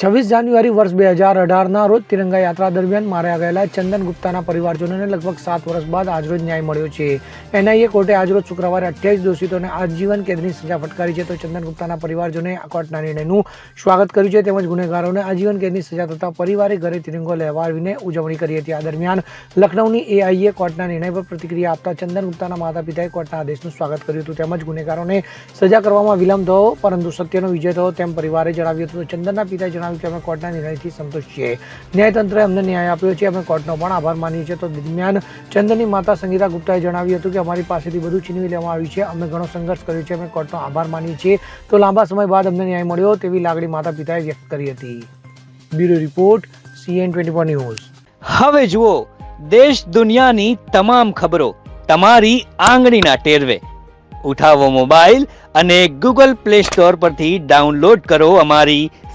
છવ્વીસ જાન્યુઆરી વર્ષ બે હજાર અઢારના રોજ તિરંગા યાત્રા દરમિયાન માર્યા ગયેલા ચંદન ગુપ્તાના પરિવારજનોને લગભગ સાત વર્ષ બાદ આજરોજ ન્યાય મળ્યો છે. એનઆઈએ કોર્ટે આજરોજ શુક્રવારે અઠ્યાવીસ દોષિતોને આજીવન કેદની સજા ફટકારી છે તો ચંદન ગુપ્તાના પરિવારજનોએ કોર્ટના નિર્ણયનું સ્વાગત કર્યું છે તેમજ ગુનેગારોને આજીવન કેદની સજા થતા પરિવારે ઘરે તિરંગો લહેવાવીને ઉજવણી કરી હતી. આ દરમિયાન લખનૌની એઆઈએ કોર્ટના નિર્ણય પર પ્રતિક્રિયા આપતા ચંદન ગુપ્તાના માતા પિતાએ કોર્ટના આદેશનું સ્વાગત કર્યું હતું તેમજ ગુનેગારોને સજા કરવામાં વિલંબ થયો પરંતુ સત્યનો વિજય થયો તેમ પરિવારે જણાવ્યું હતું. ચંદનના પિતાએ જણાવ્યું કે અમે કોર્ટના નિર્ણયથી સંતોષ છીએ. ન્યાયતંત્રે અમને ન્યાય આપ્યો છે, અમે કોર્ટનો પણ આભાર માનીએ છીએ. તો દરમિયાન ચંદનની માતા સંગીતા ગુપ્તાએ જણાવ્યું હતું કે અમારી પાસેથી બધું છીનવી લેવામાં આવ્યું છે. અમે ઘણો સંઘર્ષ કર્યો છે, અમે કોર્ટનો આભાર માનીએ છીએ. તો લાંબા સમય બાદ અમને ન્યાય મળ્યો તેવી લાગણી માતા પિતાએ વ્યક્ત કરી હતી. Bureau report, CN twenty news. હવે જુઓ, દેશ દુનિયાની તમામ ખબરો તમારી આંગળીના ટેરવે. ઉઠાવો મોબાઈલ અને ગૂગલ પ્લે સ્ટોર પરથી ડાઉનલોડ કરો અમારી